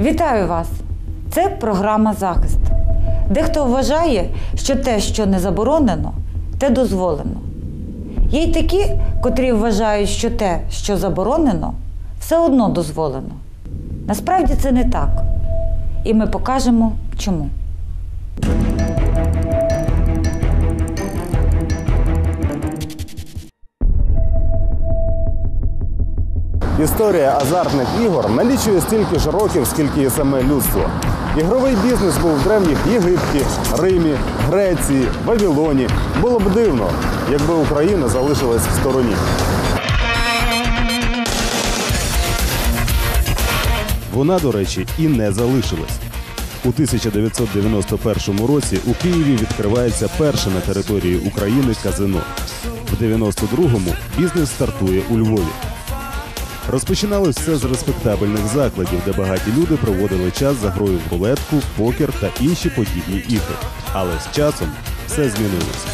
Вітаю вас! Це програма Захист. Дехто вважає, що те, що не заборонено, те дозволено. Є й такі, котрі вважають, що те, що заборонено, все одно дозволено. Насправді це не так. І ми покажемо чому. Історія азартних ігор налічує стільки ж років, скільки і саме людство. Ігровий бізнес був в древніх Єгипті, Римі, Греції, Вавилоні. Було б дивно, якби Україна залишилась в стороні. Вона, до речі, і не залишилась. У 1991 році у Києві відкривається перше на території України казино. В 92-му бізнес стартує у Львові. Розпочиналось все з респектабельних закладів, де багаті люди проводили час за грою в рулетку, покер та інші подібні ігри. Але з часом все змінилося.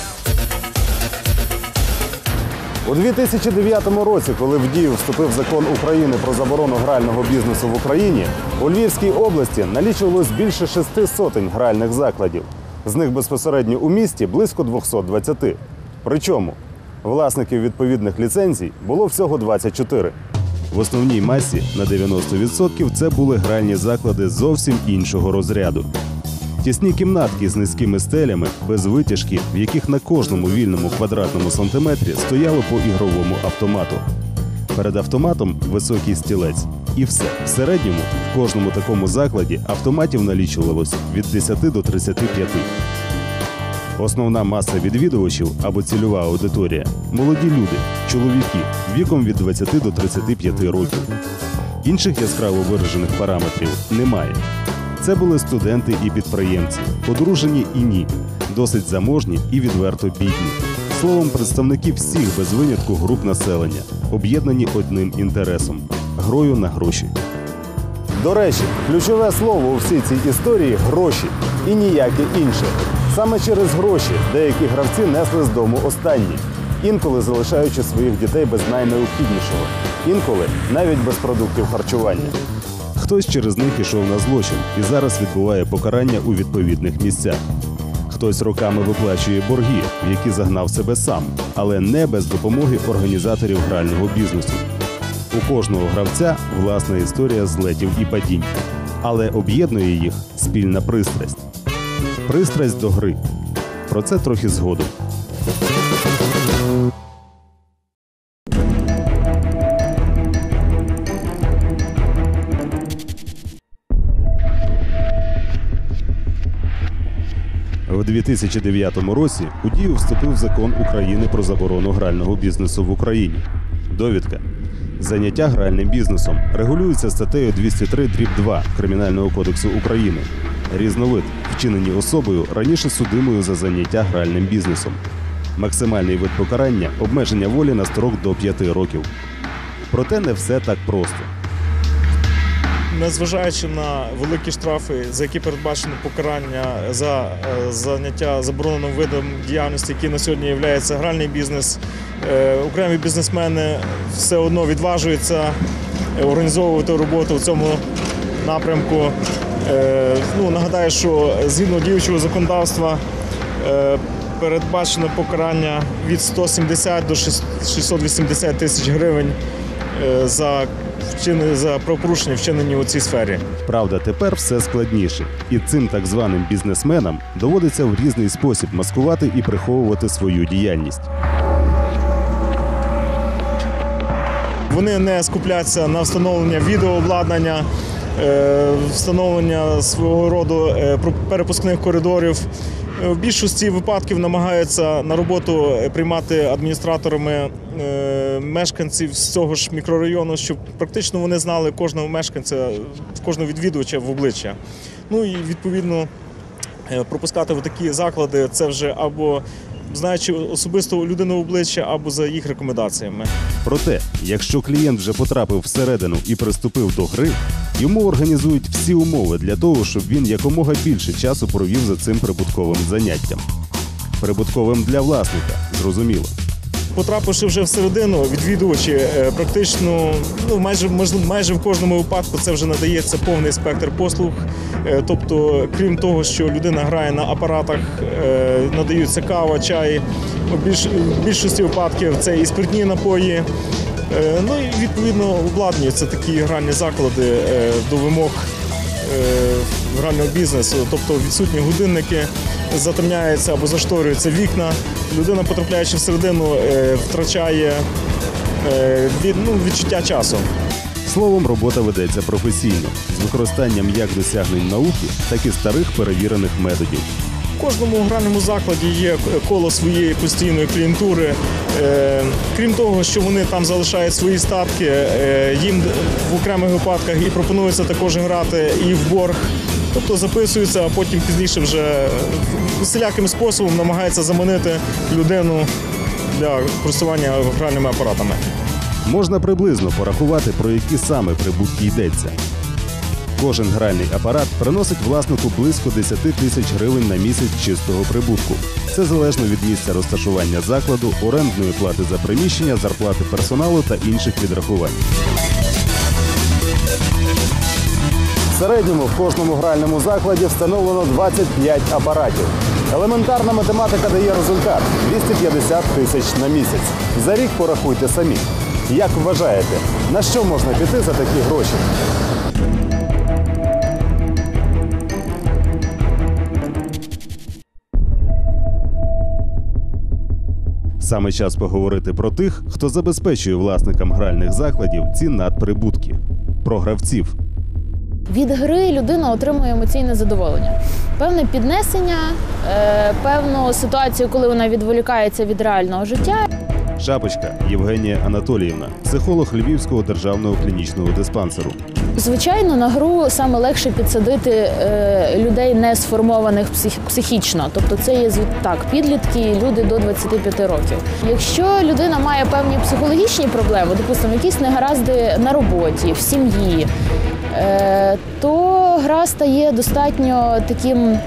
У 2009 році, коли в дію вступив закон України про заборону грального бізнесу в Україні, у Львівській області налічувалось більше шести сотень гральних закладів. З них безпосередньо у місті близько 220. Причому власників відповідних ліцензій було всього 24. В основній масі на 90% це були гральні заклади зовсім іншого розряду. Тісні кімнатки з низькими стелями, без витяжки, в яких на кожному вільному квадратному сантиметрі стояло по ігровому автомату. Перед автоматом високий стілець. І все. В середньому в кожному такому закладі автоматів налічувалося від 10 до 35. Основна маса відвідувачів або цільова аудиторія молоді люди, чоловіки віком від 20 до 35 років. Інших яскраво виражених параметрів немає. Це були студенти і підприємці, одружені і ні, досить заможні і відверто бідні. Словом, представники всіх без винятку груп населення, об'єднані одним інтересом грою на гроші. До речі, ключове слово у всій цій історії гроші і ніяке інше. Саме через гроші деякі гравці несли з дому останні, інколи залишаючи своїх дітей без найнеобхіднішого, інколи навіть без продуктів харчування. Хтось через них ішов на злочин і зараз відбуває покарання у відповідних місцях. Хтось роками виплачує борги, в які загнав себе сам, але не без допомоги організаторів грального бізнесу. У кожного гравця власна історія злетів і падінь, але об'єднує їх спільна пристрасть. Пристрасть до гри. Про це трохи згодом. В 2009 році у дію вступив закон України про заборону грального бізнесу в Україні. Довідка. Заняття гральним бізнесом регулюється статтею 203 дріб 2 Кримінального кодексу України. Різновид, вчинені особою раніше судимою за заняття гральним бізнесом. Максимальний вид покарання обмеження волі на строк до 5 років. Проте не все так просто. Незважаючи на великі штрафи, за які передбачено покарання за е, заняття забороненим видом діяльності, який на сьогодні є гральний бізнес, е, окремі бізнесмени все одно відважуються е, організовувати роботу в цьому напрямку. Е, Ну, нагадаю, що згідно діючого законодавства е, передбачено покарання від 170 до 680 тисяч гривень е, за вчинені за правопорушення, вчинені у цій сфері. Правда, тепер все складніше, і цим так званим бізнесменам доводиться в різний спосіб маскувати і приховувати свою діяльність. Вони не скупляться на встановлення відеообладнання, встановлення свого роду е, перепускних коридорів. Е, В більшості випадків намагаються на роботу е, приймати адміністраторами е, мешканців з цього ж мікрорайону, щоб практично вони знали кожного мешканця, кожного відвідувача в обличчя. Ну і відповідно е, пропускати в такі заклади це вже або знаючи особисто людину в обличчя, або за їх рекомендаціями. Проте, якщо клієнт вже потрапив всередину і приступив до гри, йому організують всі умови для того, щоб він якомога більше часу провів за цим прибутковим заняттям. Прибутковим для власника, зрозуміло. потрапивши вже всередину, відвідувачі е, практично ну майже майже в кожному випадку це вже надається повний спектр послуг. Е, Тобто, крім того, що людина грає на апаратах, е, надаються кава, чай. У більшості випадків це і спиртні напої. Е, Ну і відповідно обладнуються такі гральні заклади е, до вимог е, грального бізнесу, тобто відсутні годинники, затемняються або зашторюються вікна. Людина, потрапляючи всередину, втрачає від, ну, відчуття часу. Словом, робота ведеться професійно з використанням як досягнень науки, так і старих перевірених методів. В кожному гральному закладі є коло своєї постійної клієнтури. Е, Крім того, що вони там залишають свої статки, е, їм в окремих випадках і пропонується також грати і в борг. Тобто записуються, а потім пізніше вже всіляким способом намагаються заманити людину для користування гральними апаратами. Можна приблизно порахувати, про які саме прибутки йдеться. Кожен гральний апарат приносить власнику близько 10 тисяч гривень на місяць чистого прибутку. Це залежно від місця розташування закладу, орендної плати за приміщення, зарплати персоналу та інших відрахувань. В середньому в кожному гральному закладі встановлено 25 апаратів. Елементарна математика дає результат 250 тисяч на місяць. За рік порахуйте самі. Як вважаєте, на що можна піти за такі гроші? Саме час поговорити про тих, хто забезпечує власникам гральних закладів ці надприбутки. Про гравців. Від гри людина отримує емоційне задоволення, певне піднесення, е, певну ситуацію, коли вона відволікається від реального життя. Шапочка Євгенія Анатоліївна, психолог Львівського державного клінічного диспансеру. Звичайно, на гру саме легше підсадити е, людей не сформованих псих, психічно. Тобто це є так, підлітки, люди до 25 років. Якщо людина має певні психологічні проблеми, допустимо, якісь негаразди на роботі, в сім'ї, е, то гра стає достатньо таким е,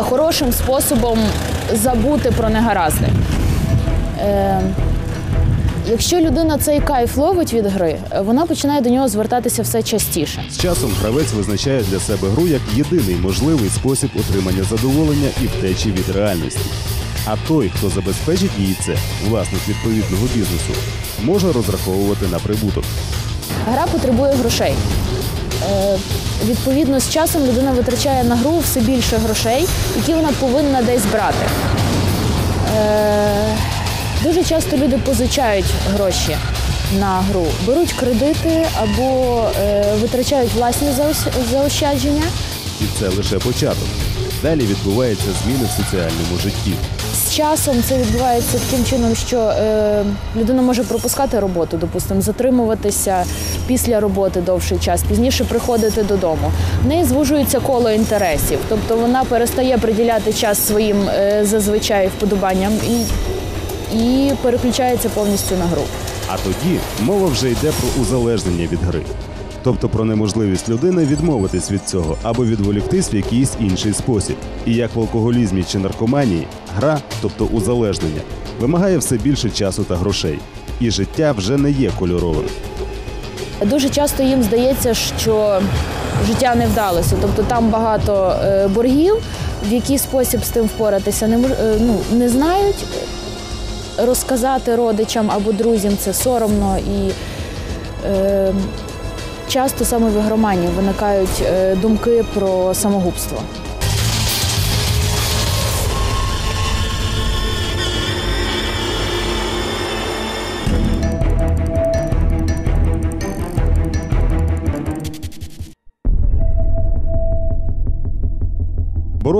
хорошим способом забути про негаразди. Е, Якщо людина цей кайф ловить від гри, вона починає до нього звертатися все частіше. З часом гравець визначає для себе гру як єдиний можливий спосіб отримання задоволення і втечі від реальності. А той, хто забезпечить їй це, власник відповідного бізнесу, може розраховувати на прибуток. Гра потребує грошей. Е, відповідно, з часом людина витрачає на гру все більше грошей, які вона повинна десь брати. Дуже часто люди позичають гроші на гру, беруть кредити або е, витрачають власні заощадження. І це лише початок. Далі відбуваються зміни в соціальному житті. З часом це відбувається таким чином, що е, людина може пропускати роботу, допустимо, затримуватися після роботи довший час, пізніше приходити додому. В неї звужується коло інтересів, тобто вона перестає приділяти час своїм е, зазвичай вподобанням і, і переключається повністю на гру. А тоді мова вже йде про узалежнення від гри. Тобто про неможливість людини відмовитись від цього або відволіктись в якийсь інший спосіб. І як в алкоголізмі чи наркоманії, гра, тобто узалежнення, вимагає все більше часу та грошей. І життя вже не є кольоровим. Дуже часто їм здається, що життя не вдалося. Тобто там багато е, боргів, в який спосіб з тим впоратися не, е, ну, не знають. Розказати родичам або друзям це соромно і е, часто саме в ігроманів виникають е, думки про самогубство.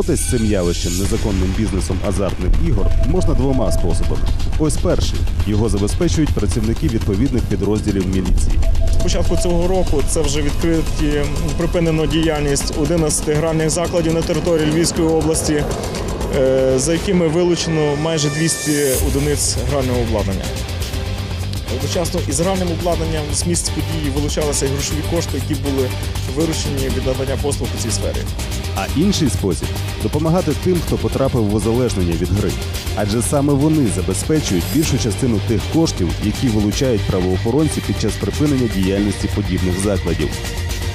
Боротись з цим явищем незаконним бізнесом азартних ігор можна двома способами. Ось перший його забезпечують працівники відповідних підрозділів міліції. З початку цього року це вже відкриті припинено діяльність 11 гральних закладів на території Львівської області, е, за якими вилучено майже 200 одиниць грального обладнання. Одночасно із гральним обладнанням з місць події вилучалися грошові кошти, які були виручені від надання послуг у цій сфері. А інший спосіб допомагати тим, хто потрапив в озалежнення від гри. Адже саме вони забезпечують більшу частину тих коштів, які вилучають правоохоронці під час припинення діяльності подібних закладів.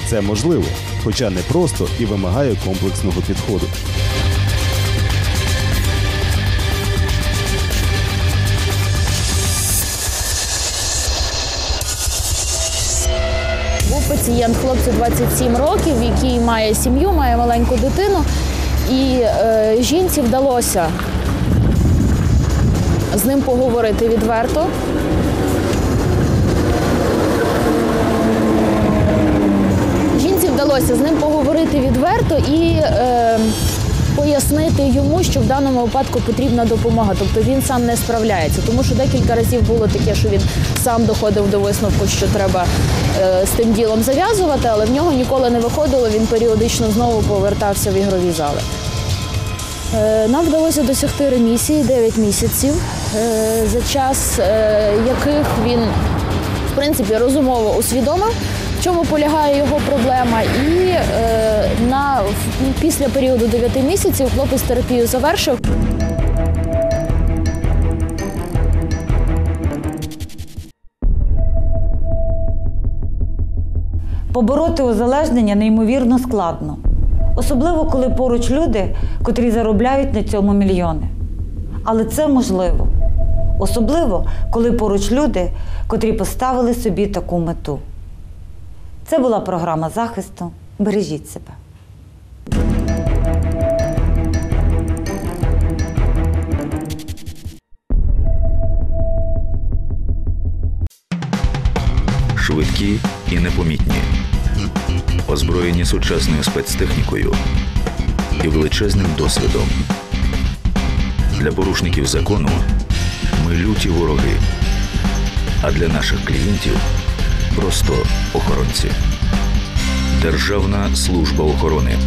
Це можливо, хоча не просто і вимагає комплексного підходу. Пацієнт хлопцю 27 років, який має сім'ю, має маленьку дитину, і е, жінці вдалося з ним поговорити відверто. Жінці вдалося з ним поговорити відверто і е, пояснити йому, що в даному випадку потрібна допомога. Тобто він сам не справляється. Тому що декілька разів було таке, що він сам доходив до висновку, що треба е, з тим ділом зав'язувати, але в нього ніколи не виходило. Він періодично знову повертався в ігрові зали. Е, Нам вдалося досягти ремісії 9 місяців, е, за час е, яких він в принципі розумово усвідомив, чому полягає його проблема. І е, на після періоду 9 місяців хлопець терапію завершив. Побороти узалежнення неймовірно складно, особливо коли поруч люди, котрі заробляють на цьому мільйони. Але це можливо, особливо коли поруч люди, котрі поставили собі таку мету. Це була програма захисту. Бережіть себе. швидкі і непомітні, озброєні сучасною спецтехнікою і величезним досвідом. Для порушників закону ми люті вороги, а для наших клієнтів просто охоронці. Державна служба охорони